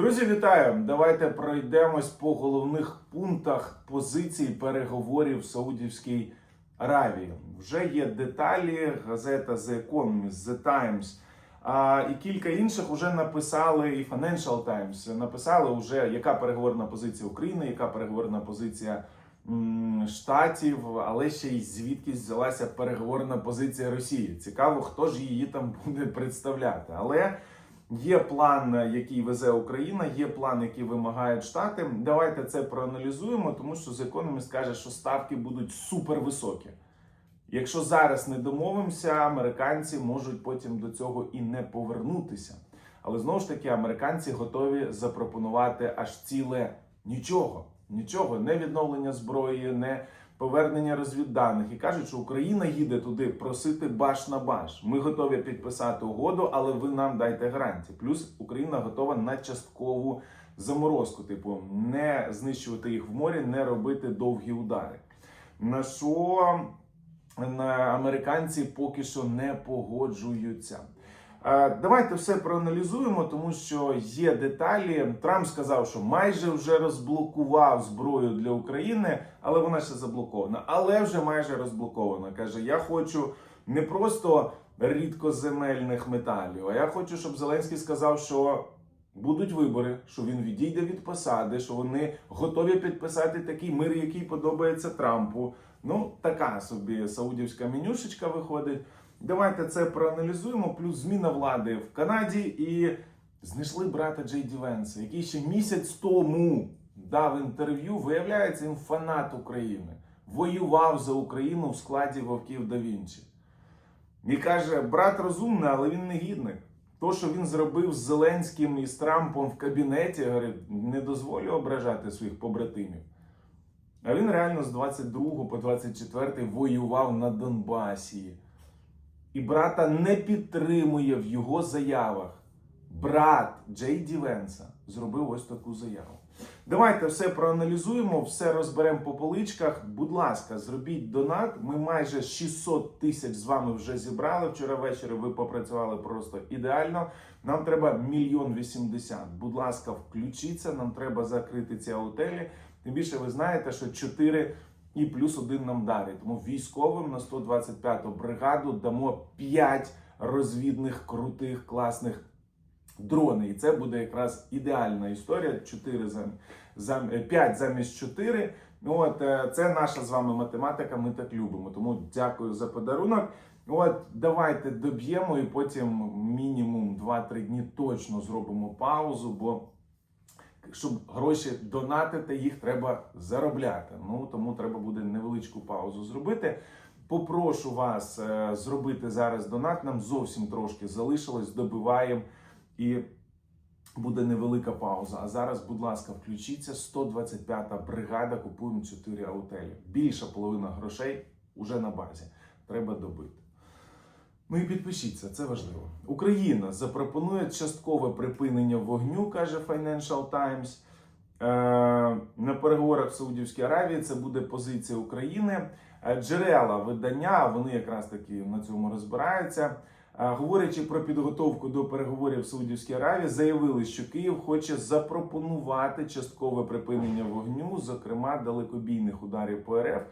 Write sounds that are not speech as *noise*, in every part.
Друзі, вітаю! Давайте пройдемось по головних пунктах позицій переговорів в Саудівській Аравії. Вже є деталі. Газета The Economist, The Times а, і кілька інших вже написали, і Financial Times написали вже, яка переговорна позиція України, яка переговорна позиція м, Штатів, але ще й звідки взялася переговорна позиція Росії. Цікаво, хто ж її там *laughs* буде представляти. Але Є план, який везе Україна, є план, який вимагають Штати. Давайте це проаналізуємо, тому що The Economist каже, що ставки будуть супервисокі. Якщо зараз не домовимося, американці можуть потім до цього і не повернутися. Але знову ж таки, американці готові запропонувати аж ціле нічого. Нічого, не відновлення зброї, не повернення розвідданих. І кажуть, що Україна їде туди просити баш на баш. Ми готові підписати угоду, але ви нам дайте гарантії. Плюс Україна готова на часткову заморозку, типу, не знищувати їх в морі, не робити довгі удари. На що на американці поки що не погоджуються. Е, Давайте все проаналізуємо, тому що є деталі. Трамп сказав, що майже вже розблокував зброю для України, але вона ще заблокована. Але вже майже розблокована. Каже: Я хочу не просто рідкоземельних металів, а я хочу, щоб Зеленський сказав, що будуть вибори, що він відійде від посади, що вони готові підписати такий мир, який подобається Трампу. Ну, така собі саудівська менюшечка виходить. Давайте це проаналізуємо. Плюс зміна влади в Канаді і знайшли брата Джей Ді Венса, який ще місяць тому дав інтерв'ю. Виявляється, він фанат України, воював за Україну в складі Вовків да Вінчі. І каже: брат розумний, але він не гідник. То, що він зробив з Зеленським і з Трампом в кабінеті, говорить, не дозволю ображати своїх побратимів. А він реально з 22 по 24 воював на Донбасі. І брата не підтримує в його заявах. Брат Джей Ді Венса зробив ось таку заяву. Давайте все проаналізуємо, все розберемо по поличках. Будь ласка, зробіть донат. Ми майже 600 тисяч з вами вже зібрали. Вчора ввечері ви попрацювали просто ідеально. Нам треба мільйон вісімдесят. Будь ласка, включіться. Нам треба закрити ці аутелі. Тим більше ви знаєте, що 4 і плюс один нам дарить. Тому військовим на 125-ту бригаду дамо 5 розвідних крутих класних дронів. І це буде якраз ідеальна історія. 4 зам, зам, 5 замість 4. Ну, От е, це наша з вами математика. Ми так любимо. Тому дякую за подарунок. От давайте доб'ємо і потім мінімум 2-3 дні точно зробимо паузу, бо щоб гроші донатити, їх треба заробляти. Ну тому треба буде невеличку паузу зробити. Попрошу вас е, зробити зараз донат. Нам зовсім трошки залишилось, добиваємо і буде невелика пауза. А зараз, будь ласка, включіться. 125-та бригада. Купуємо 4 аутелі. Більша половина грошей уже на базі. Треба добити. Ну і підпишіться, це важливо. Україна запропонує часткове припинення вогню, каже Financial Times. Е, на переговорах в Саудівській Аравії це буде позиція України. Е, Джерела видання, вони якраз таки на цьому розбираються. Е, Говорячи про підготовку до переговорів в Саудівській Аравії, заявили, що Київ хоче запропонувати часткове припинення вогню, зокрема далекобійних ударів по РФ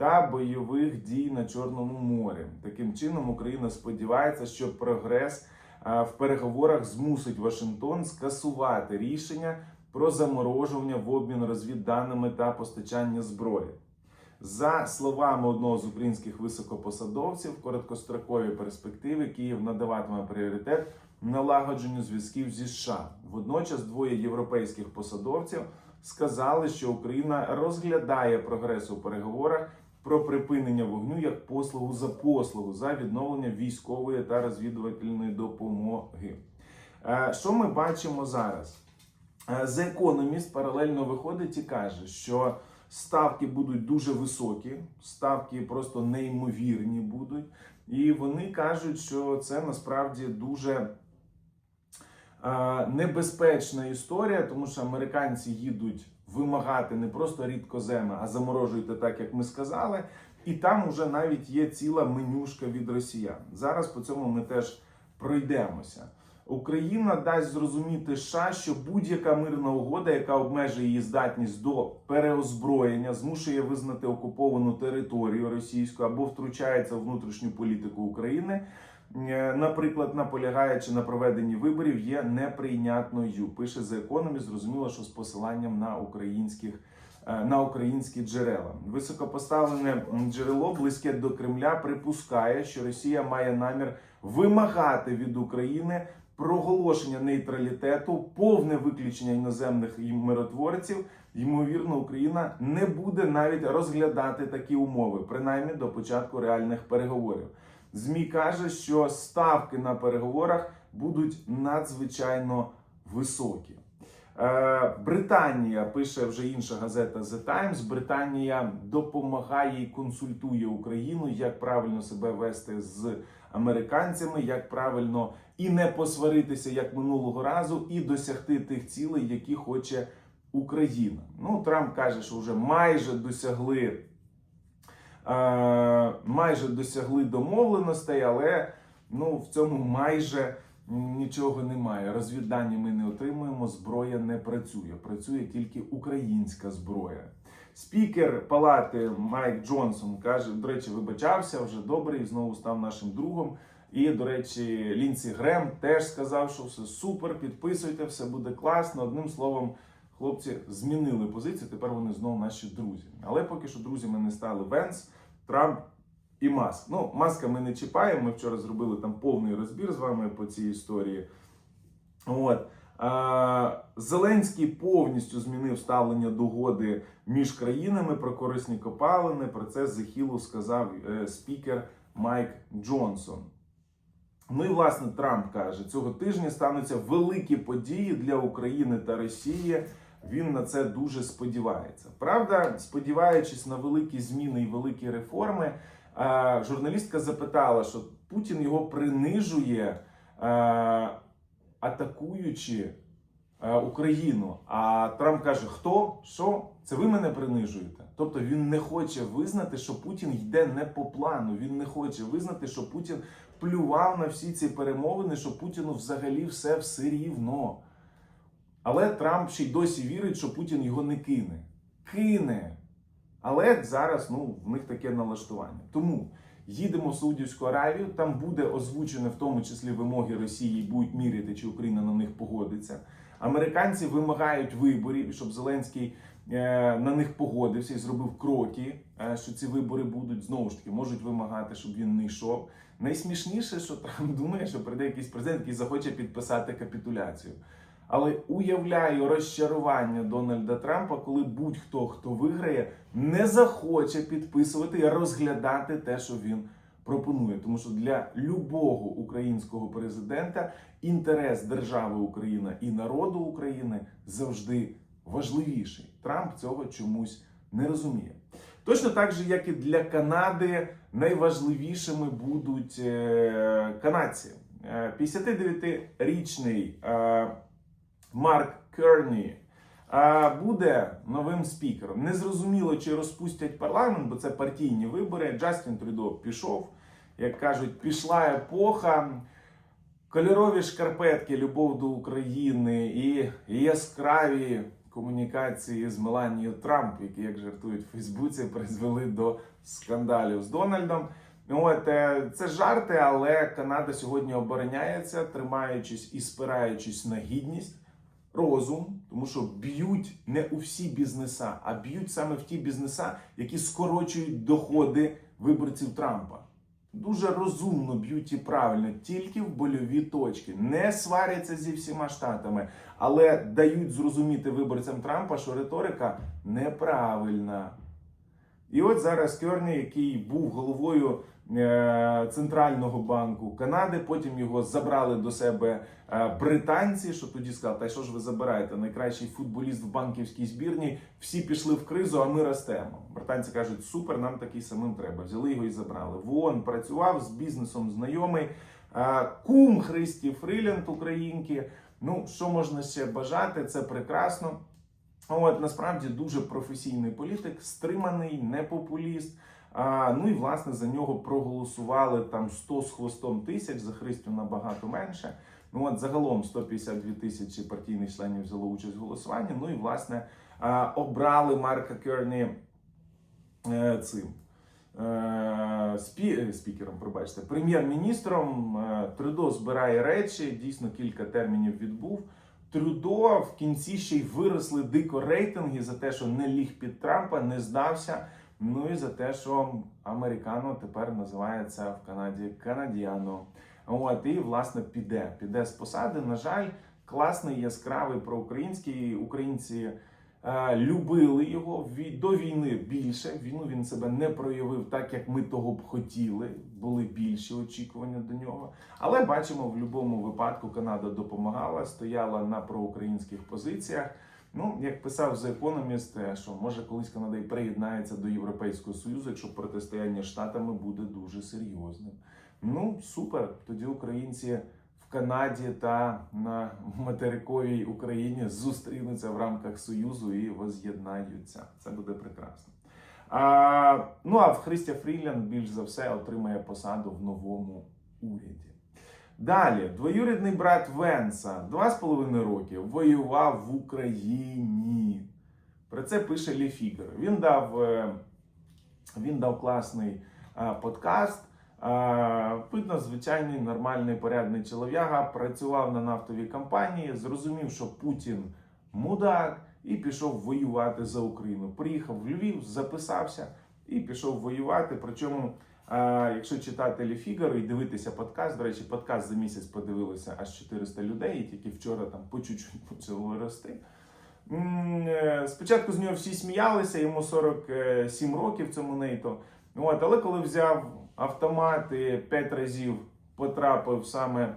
та бойових дій на Чорному морі. Таким чином, Україна сподівається, що прогрес в переговорах змусить Вашингтон скасувати рішення про заморожування в обмін розвідданими та постачання зброї. За словами одного з українських високопосадовців, в короткостроковій перспективі Київ надаватиме пріоритет налагодженню зв'язків зі США. Водночас двоє європейських посадовців сказали, що Україна розглядає прогрес у переговорах про припинення вогню як послугу за послугу за відновлення військової та розвідувальної допомоги. Е, Що ми бачимо зараз? Е, The Economist паралельно виходить і каже, що ставки будуть дуже високі, ставки просто неймовірні будуть. І вони кажуть, що це насправді дуже е, небезпечна історія, тому що американці їдуть вимагати не просто рідкоземи, а заморожуйте так, як ми сказали. І там уже навіть є ціла менюшка від росіян. Зараз по цьому ми теж пройдемося. Україна дасть зрозуміти США, що будь-яка мирна угода, яка обмежує її здатність до переозброєння, змушує визнати окуповану територію російську або втручається в внутрішню політику України. Е, Наприклад, наполягаючи на проведенні виборів, є неприйнятною. Пише The Economist, зрозуміло, що з посиланням на українських е, на українські джерела. Високопоставлене джерело, близьке до Кремля, припускає, що Росія має намір вимагати від України проголошення нейтралітету, повне виключення іноземних миротворців. Ймовірно, Україна не буде навіть розглядати такі умови, принаймні до початку реальних переговорів. ЗМІ каже, що ставки на переговорах будуть надзвичайно високі. Е, Британія пише вже інша газета The Times. Британія допомагає і консультує Україну, як правильно себе вести з американцями, як правильно і не посваритися як минулого разу, і досягти тих цілей, які хоче Україна. Ну, Трамп каже, що вже майже досягли. Майже досягли домовленостей, але ну в цьому майже нічого немає. Розвіддані ми не отримуємо. Зброя не працює. Працює тільки українська зброя. Спікер палати Майк Джонсон каже: до речі, вибачався вже добрий, знову став нашим другом. І, до речі, Лінсі Грем теж сказав, що все супер, підписуйте, все буде класно. Одним словом, хлопці змінили позицію. Тепер вони знову наші друзі. Але поки що друзями не стали Венс, Трамп і Маск. Ну, Маска ми не чіпаємо. Ми вчора зробили там повний розбір з вами по цій історії. От. Зеленський повністю змінив ставлення до угоди між країнами про корисні копалини. Про це Зехілу сказав е, спікер Майк Джонсон. Ну і власне Трамп каже, цього тижня стануться великі події для України та Росії. Він на це дуже сподівається. Правда, сподіваючись на великі зміни і великі реформи, журналістка запитала, що Путін його принижує, атакуючи Україну. А Трамп каже: Хто? Що? Це ви мене принижуєте? Тобто він не хоче визнати, що Путін йде не по плану. Він не хоче визнати, що Путін плював на всі ці перемовини, що Путіну взагалі все все рівно. Але Трамп ще й досі вірить, що Путін його не кине. Кине. Але зараз ну, в них таке налаштування. Тому їдемо в Саудівську Аравію, там буде озвучено в тому числі вимоги Росії, будуть міряти, чи Україна на них погодиться. Американці вимагають виборів, щоб Зеленський е, на них погодився і зробив кроки, е, що ці вибори будуть знову ж таки можуть вимагати, щоб він не йшов. Найсмішніше, що Трамп думає, що прийде якийсь президент, який захоче підписати капітуляцію. Але уявляю розчарування Дональда Трампа, коли будь-хто, хто виграє, не захоче підписувати і розглядати те, що він пропонує. Тому що для любого українського президента інтерес держави Україна і народу України завжди важливіший. Трамп цього чомусь не розуміє. Точно так же, як і для Канади, найважливішими будуть е, канадці. Е, 59-річний е, Марк Керні буде новим спікером. Незрозуміло, чи розпустять парламент, бо це партійні вибори. Джастін Трюдо пішов. Як кажуть, пішла епоха. Кольорові шкарпетки, любов до України і яскраві комунікації з Меланією Трамп, які, як жартують в Фейсбуці, призвели до скандалів з Дональдом. От е, це жарти, але Канада сьогодні обороняється, тримаючись і спираючись на гідність, розум, тому що б'ють не у всі бізнеса, а б'ють саме в ті бізнеса, які скорочують доходи виборців Трампа. Дуже розумно б'ють і правильно, тільки в больові точки. Не сваряться зі всіма штатами, але дають зрозуміти виборцям Трампа, що риторика неправильна. І от зараз Керні, який був головою Центрального банку Канади, потім його забрали до себе е, британці, що тоді сказали, та що ж ви забираєте? Найкращий футболіст в банківській збірні, всі пішли в кризу, а ми ростемо. Британці кажуть, супер, нам такий самим треба. Взяли його і забрали. ВОН працював з бізнесом знайомий. Е, Кум Христі Фриленд українки. Ну, що можна ще бажати? Це прекрасно. От насправді дуже професійний політик, стриманий, не популіст. А, ну і власне за нього проголосували там 100 з хвостом тисяч, за Христю набагато менше. Ну от загалом 152 тисячі партійних членів взяло участь в голосуванні. Ну і власне е, обрали Марка Керні е, цим. е, Спі... е, спікером, пробачте, прем'єр-міністром е, Трюдо збирає речі, дійсно кілька термінів відбув. Трюдо в кінці ще й виросли дико рейтинги за те, що не ліг під Трампа, не здався. Ну і за те, що американо тепер називається в Канаді канадіано. От і власне піде. Піде з посади. На жаль, класний, яскравий проукраїнський. Українці е, любили його до війни більше. Війну він себе не проявив так, як ми того б хотіли. Були більші очікування до нього. Але бачимо, в будь-якому випадку Канада допомагала, стояла на проукраїнських позиціях. Ну, як писав The Economist, е, що може колись Канада і приєднається до Європейського Союзу, якщо протистояння штатами буде дуже серйозним. Ну, супер. Тоді українці в Канаді та на материковій Україні зустрінуться в рамках Союзу і воз'єднаються. Це буде прекрасно. А, ну а в Христя Фрілянд більш за все отримає посаду в новому уряді. Далі, двоюрідний брат Венса, два з половиною роки, воював в Україні. Про це пише Лі Фігер. Він дав, е, він дав класний е, подкаст. Е, Видно, звичайний нормальний порядний чолов'яга працював на нафтовій компанії, зрозумів, що Путін мудак, і пішов воювати за Україну. Приїхав в Львів, записався і пішов воювати. Причому, якщо читати Лі Фігаро і дивитися подкаст, до речі, подкаст за місяць подивилося аж 400 людей, і тільки вчора там по чуть-чуть почало рости. Е, Спочатку з нього всі сміялися, йому 47 років цьому нейту. От, але коли взяв автомат і 5 разів потрапив саме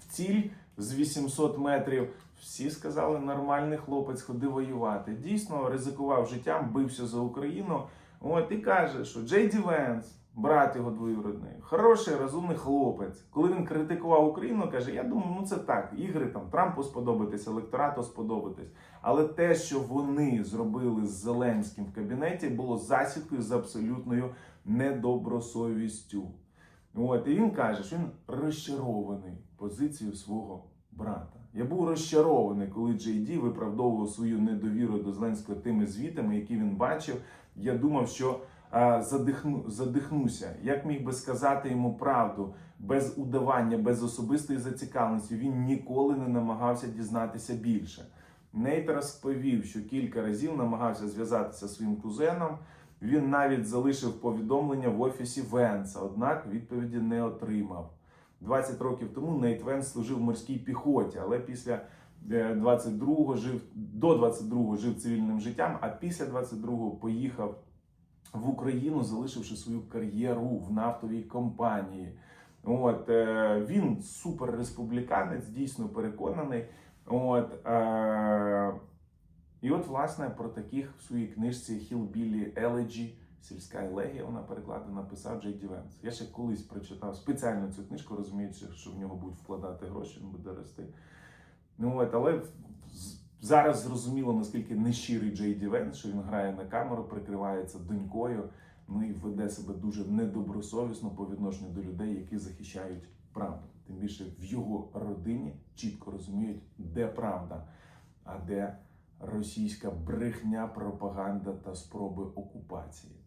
в ціль з 800 метрів, всі сказали, нормальний хлопець, ходи воювати. Дійсно, ризикував життям, бився за Україну. От і каже, що Джей Ді Венс, брат його двоюродний, хороший, розумний хлопець. Коли він критикував Україну, каже: Я думаю, ну це так, ігри там Трампу сподобатись, електорату сподобатись. Але те, що вони зробили з Зеленським в кабінеті, було засідкою з абсолютною недобросовістю. От, і він каже, що він розчарований позицією свого брата. Я був розчарований, коли Джей Ді виправдовував свою недовіру до Зеленського тими звітами, які він бачив. Я думав, що а, задихну, задихнуся. Як міг би сказати йому правду без удавання, без особистої зацікавленості? Він ніколи не намагався дізнатися більше. Нейт розповів, що кілька разів намагався зв'язатися зі своїм кузеном. Він навіть залишив повідомлення в офісі Венса, однак відповіді не отримав. 20 років тому Нейт Венс служив в морській піхоті, але після е, 22-го жив до 22-го жив цивільним життям, а після 22-го поїхав в Україну, залишивши свою кар'єру в нафтовій компанії. От е, він суперреспубліканець, дійсно переконаний. От, е, і от, власне, про таких в своїй книжці Hillbilly Elegy, сільська елегія, вона перекладена, написав Джей Ді Венс. Я ще колись прочитав спеціально цю книжку, розуміючи, що в нього будуть вкладати гроші, він буде рости. Ну, от, але зараз зрозуміло, наскільки нещирий Джей Ді Венс, що він грає на камеру, прикривається донькою, ну і веде себе дуже недобросовісно по відношенню до людей, які захищають правду. Тим більше в його родині чітко розуміють, де правда, а де російська брехня, пропаганда та спроби окупації.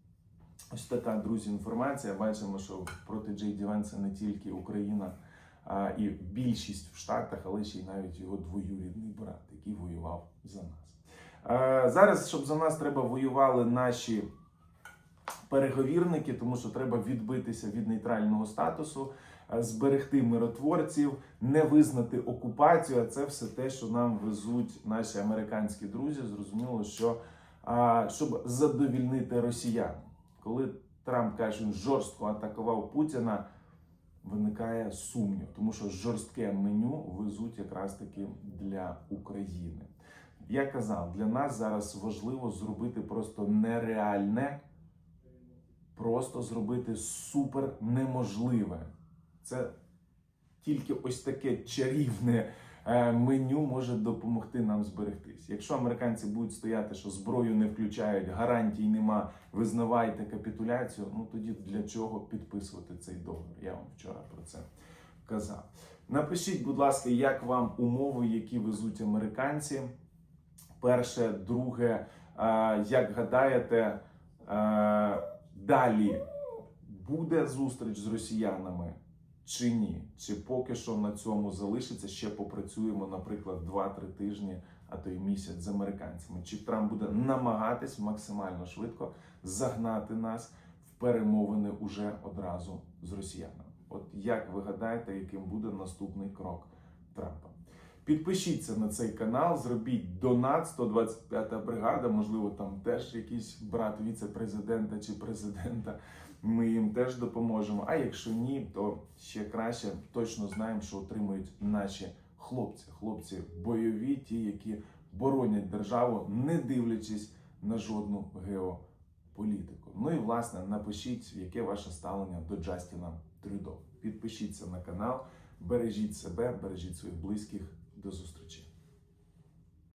Ось така, друзі, інформація. Бачимо, що проти Джей Ді Венса не тільки Україна, а і більшість в Штатах, але ще й навіть його двоюрідний брат, який воював за нас. Е, Зараз, щоб за нас треба воювали наші переговірники, тому що треба відбитися від нейтрального статусу, зберегти миротворців, не визнати окупацію. А це все те, що нам везуть наші американські друзі. Зрозуміло, що а, щоб задовільнити росіян, коли Трамп каже, він жорстко атакував Путіна. Виникає сумнів, тому що жорстке меню везуть якраз таки для України. Я казав, для нас зараз важливо зробити просто нереальне, просто зробити супер неможливе. Це тільки ось таке чарівне меню може допомогти нам зберегтись. Якщо американці будуть стояти, що зброю не включають, гарантій нема, визнавайте капітуляцію, ну тоді для чого підписувати цей договір? Я вам вчора про це казав. Напишіть, будь ласка, як вам умови, які везуть американці. Перше, друге, е, як гадаєте, е, далі буде зустріч з росіянами чи ні? Чи поки що на цьому залишиться? Ще попрацюємо, наприклад, 2-3 тижні, а то й місяць з американцями. Чи Трамп буде намагатись максимально швидко загнати нас в перемовини уже одразу з росіянами? От як ви гадаєте, яким буде наступний крок Трампа? Підпишіться на цей канал, зробіть донат 125-та бригада. Можливо, там теж якийсь брат віце-президента чи президента. Ми їм теж допоможемо. А якщо ні, то ще краще точно знаємо, що отримують наші хлопці. Хлопці бойові, ті, які боронять державу, не дивлячись на жодну геополітику. Ну і власне напишіть, яке ваше ставлення до Джастіна Трюдо. Підпишіться на канал, бережіть себе, бережіть своїх близьких. До зустрічі.